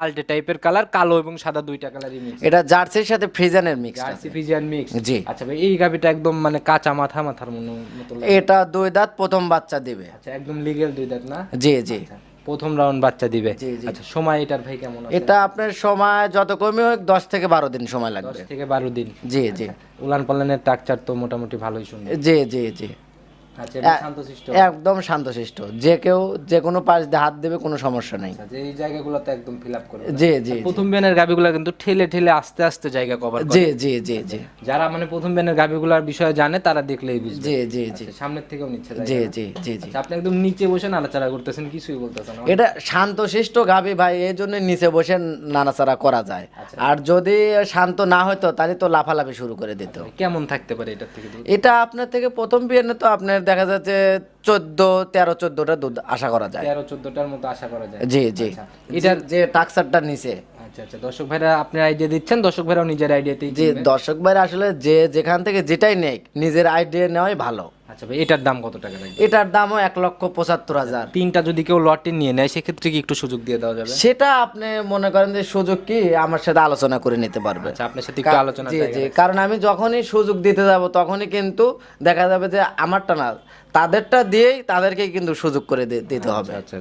আলটে টাইপের কালার কালো এবং সাদা দুইটা কালারই মিক্স এটা জার্সির সাথে ফ্রিজানের মিক্স জার্সি ফিজিয়ান মিক্স জি। আচ্ছা ভাই এই গাবিটা একদম মানে কাঁচা মাথা মাথার মতো মতো এটা দুই দাঁত প্রথম বাচ্চা দিবে। আচ্ছা একদম লিগেল দুই দাঁত না? জি জি। প্রথম রাউন্ড বাচ্চা দিবে। আচ্ছা সময় এটার ভাই কেমন আছে? এটা আপনার সময় যত কমই হোক দশ থেকে বারো দিন সময় লাগবে। থেকে বারো দিন। জি জি। উলান পালানের টাকচার তো মোটামুটি ভালোই শুনবে জি জি জি। আচ্ছা একদম শান্তশিষ্ট। যে কেউ যে কোনো পাশ দিয়ে হাত দেবে কোনো সমস্যা নেই। আচ্ছা, এই জায়গাগুলোতে একদম ফিল আপ করবে জি জি প্রথম বেনের গাবিগুলো কিন্তু ঠেলে ঠেলে আস্তে আস্তে জায়গা কভার জি জি জি জি। যারা মানে প্রথম বেনের গাবিগুলোর বিষয়ে জানে তারা দেখলেই বুঝবে। জি জি জি। আচ্ছা, সামনের থেকেও নিচ্ছে জি জি জি জি। আচ্ছা, আপনি একদম নিচে বসে নাড়াচাড়া করতেছেন কিছুই বলতেছেন এটা শান্তশিষ্ট গাবি ভাই এই জন্য নিচে বসে নাড়াচাড়া করা যায়। আর যদি শান্ত না হতো তাহলে তো লাফালাফি শুরু করে দিত। কেমন থাকতে পারে এটা থেকে? এটা আপনার থেকে প্রথম বিয়ানে তো আপনার দেখা যাচ্ছে চোদ্দ তেরো চোদ্দটা দুধ আশা করা যায়। তেরো চোদ্দটার মতো আশা করা যায়। জি জি। আচ্ছা, এটার যে টাক্সারটা নিচে আচ্ছা আচ্ছা। দর্শক ভাইরা আপনি আইডিয়া দিচ্ছেন দর্শক ভাইরাও নিজের আইডিয়াতেই যে দর্শক ভাইরা আসলে যে যেখান থেকে যেটাই নেই নিজের আইডিয়া নেওয়াই ভালো। আচ্ছা ভাই এটার দাম কত টাকা এটার দামও এক লক্ষ পঁচাত্তর হাজার। তিনটা যদি কেউ লটে নিয়ে নেয় সেক্ষেত্রে কি একটু সুযোগ দিয়ে দেওয়া যাবে? সেটা আপনি মনে করেন যে সুযোগ কি আমার সাথে আলোচনা করে নিতে পারবে। আচ্ছা আপনার সাথে একটু আলোচনা জি জি কারণ আমি যখনই সুযোগ দিতে যাব তখনই কিন্তু দেখা যাবে যে আমারটা না তাদেরটা দিয়েই তাদেরকে কিন্তু সুযোগ করে দিতে হবে। আচ্ছা।